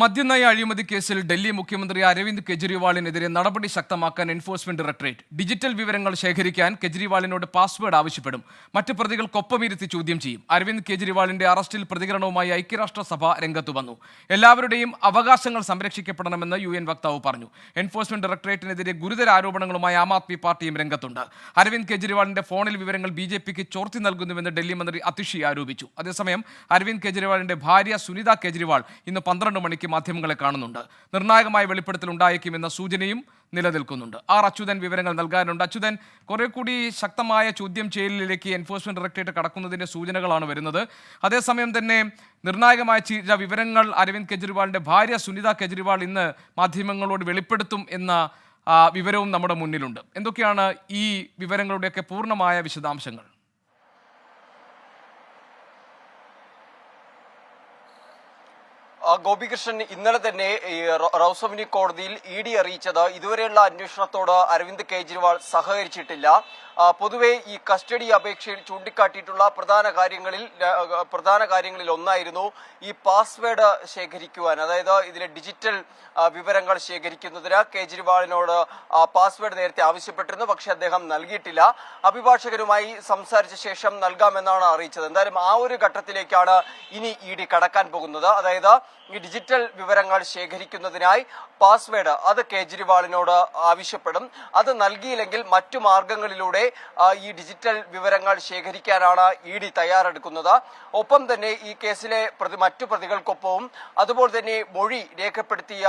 മദ്യനയ അഴിമതി കേസിൽ ഡൽഹി മുഖ്യമന്ത്രി അരവിന്ദ് കെജ്രിവാളിനെതിരെ നടപടി ശക്തമാക്കാൻ എൻഫോഴ്സ്മെന്റ് ഡയറക്ടറേറ്റ് ഡിജിറ്റൽ വിവരങ്ങൾ ശേഖരിക്കാൻ കെജ്രിവാളിനോട് പാസ്വേഡ് ആവശ്യപ്പെടും. മറ്റ് പ്രതികൾക്കൊപ്പമിരുത്തി ചോദ്യം ചെയ്യും. അരവിന്ദ് കെജ്രിവാളിന്റെ അറസ്റ്റിൽ പ്രതികരണവുമായി ഐക്യരാഷ്ട്രസഭ രംഗത്തു വന്നു. എല്ലാവരുടെയും അവകാശങ്ങൾ സംരക്ഷിക്കപ്പെടണമെന്ന് യു എൻ വക്താവ് പറഞ്ഞു. എൻഫോഴ്സ്മെന്റ് ഡയറക്ടറേറ്റിനെതിരെ ഗുരുതര ആരോപണങ്ങളുമായി ആം ആദ്മി പാർട്ടിയും രംഗത്തുണ്ട്. അരവിന്ദ് കെജ്രിവാളിന്റെ ഫോണിൽ വിവരങ്ങൾ ബി ജെ പിക്ക് ചോർത്തി നൽകുന്നുവെന്ന് ഡൽഹി മന്ത്രി അതിഷി ആരോപിച്ചു. അതേസമയം അരവിന്ദ് കെജ്രിവാളിന്റെ ഭാര്യ സുനിത കെജ്രിവാൾ ഇന്ന് പന്ത്രണ്ട് മണിക്ക് മാധ്യമങ്ങളെ കാണുന്നുണ്ട്. നിർണായകമായ വെളിപ്പെടുത്തൽ ഉണ്ടായേക്കുമെന്ന സൂചനയും നിലനിൽക്കുന്നുണ്ട്. ആർ അച്യുതൻ വിവരങ്ങൾ നൽകാനുണ്ട്. അച്യുതൻ കുറെ കൂടി ശക്തമായ ചോദ്യം ചെയ്യലിലേക്ക് എൻഫോഴ്സ്മെന്റ് ഡയറക്ടറേറ്റ് കടക്കുന്നതിന്റെ സൂചനകളാണ് വരുന്നത്. അതേസമയം തന്നെ നിർണായകമായ ചില വിവരങ്ങൾ അരവിന്ദ് കെജ്രിവാളിന്റെ ഭാര്യ സുനിത കെജ്രിവാൾ ഇന്ന് മാധ്യമങ്ങളോട് വെളിപ്പെടുത്തും എന്ന വിവരവും നമ്മുടെ മുന്നിലുണ്ട്. എന്തൊക്കെയാണ് ഈ വിവരങ്ങളുടെയൊക്കെ പൂർണമായ വിശദാംശങ്ങൾ? ഗോപികൃഷ്ണൻ ഇന്നലെ തന്നെ റൌസമിനി കോടതിയിൽ ഇ ഡി അറിയിച്ചത് ഇതുവരെയുള്ള അന്വേഷണത്തോട് അരവിന്ദ് കെജ്രിവാൾ സഹകരിച്ചിട്ടില്ല. പൊതുവെ ഈ കസ്റ്റഡി അപേക്ഷയിൽ ചൂണ്ടിക്കാട്ടിയിട്ടുള്ള പ്രധാന കാര്യങ്ങളിൽ പ്രധാന കാര്യങ്ങളിൽ ഒന്നായിരുന്നു ഈ പാസ്വേഡ് ശേഖരിക്കുവാൻ അതായത് ഇതിലെ ഡിജിറ്റൽ വിവരങ്ങൾ ശേഖരിക്കുന്നതിന് കേജ്രിവാളിനോട് പാസ്വേഡ് നേരത്തെ ആവശ്യപ്പെട്ടിരുന്നു പക്ഷെ അദ്ദേഹം നൽകിയിട്ടില്ല. അഭിഭാഷകരുമായി സംസാരിച്ച ശേഷം നൽകാമെന്നാണ് അറിയിച്ചത്. എന്തായാലും ആ ഒരു ഘട്ടത്തിലേക്കാണ് ഇനി ഇ ഡി കടക്കാൻ പോകുന്നത്. അതായത് ഈ ഡിജിറ്റൽ വിവരങ്ങൾ ശേഖരിക്കുന്നതിനായി പാസ്വേഡ് അത് കേജ്രിവാളിനോട് ആവശ്യപ്പെടും. അത് നൽകിയില്ലെങ്കിൽ മറ്റു മാർഗങ്ങളിലൂടെ ഈ ഡിജിറ്റൽ വിവരങ്ങൾ ശേഖരിക്കാനാണ് ഇ ഡി തയ്യാറെടുക്കുന്നത്. ഒപ്പം തന്നെ ഈ കേസിലെ പ്രതി മറ്റു പ്രതികൾക്കൊപ്പവും അതുപോലെ തന്നെ മൊഴി രേഖപ്പെടുത്തിയ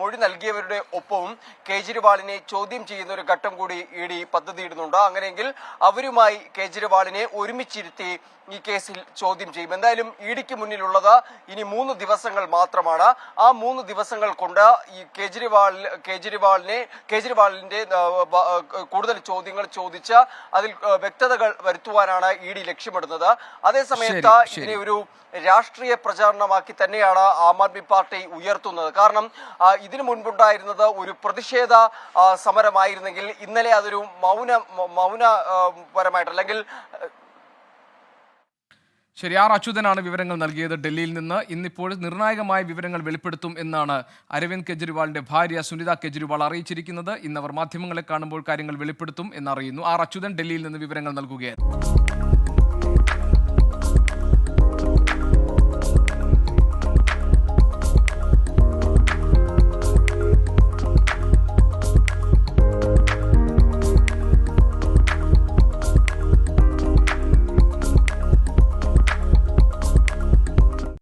മൊഴി നൽകിയവരുടെ ഒപ്പവും കേജ്രിവാളിനെ ചോദ്യം ചെയ്യുന്ന ഒരു ഘട്ടം കൂടി ഇ ഡി പദ്ധതിയിടുന്നുണ്ട്. അങ്ങനെയെങ്കിൽ അവരുമായി കേജ്രിവാളിനെ ഒരുമിച്ചിരുത്തി ഈ കേസിൽ ചോദ്യം ചെയ്യും. എന്തായാലും ഇ ഡിക്ക് മുന്നിലുള്ളത് ഇനി മൂന്ന് ദിവസങ്ങൾ മാത്രമാണ്. ആ മൂന്ന് ദിവസങ്ങൾ കൊണ്ട് ഈ കേജ്രിവാൾ കേജ്രിവാളിനെ കേജ്രിവാളിന്റെ കൂടുതൽ ചോദ്യങ്ങൾ ചോദിച്ച് അതിൽ വ്യക്തതകൾ വരുത്തുവാനാണ് ഇ ഡി ലക്ഷ്യമിടുന്നത്. അതേസമയത്ത്. ഇതിനെ ഒരു രാഷ്ട്രീയ പ്രചാരണമാക്കി തന്നെയാണ് ആം ആദ്മി പാർട്ടി ഉയർത്തുന്നത്. കാരണം ഇതിനു മുൻപുണ്ടായിരുന്നത് ഒരു പ്രതിഷേധ സമരമായിരുന്നെങ്കിൽ ഇന്നലെ അതൊരു മൗന മൗനപരമായിട്ട് അല്ലെങ്കിൽ ശരി ആർ അച്യുതനാണ് വിവരങ്ങൾ നൽകിയത് ഡൽഹിയിൽ നിന്ന്. ഇന്നിപ്പോൾ നിർണായകമായ വിവരങ്ങൾ വെളിപ്പെടുത്തും എന്നാണ് അരവിന്ദ് കെജ്രിവാളിന്റെ ഭാര്യ സുനിത കെജ്രിവാൾ അറിയിച്ചിരിക്കുന്നത്. ഇന്ന് അവർ മാധ്യമങ്ങളെ കാണുമ്പോൾ കാര്യങ്ങൾ വെളിപ്പെടുത്തും എന്നറിയുന്നു. ആർ അച്യുതൻ ഡൽഹിയിൽ നിന്ന് വിവരങ്ങൾ നൽകുകയായിരുന്നു.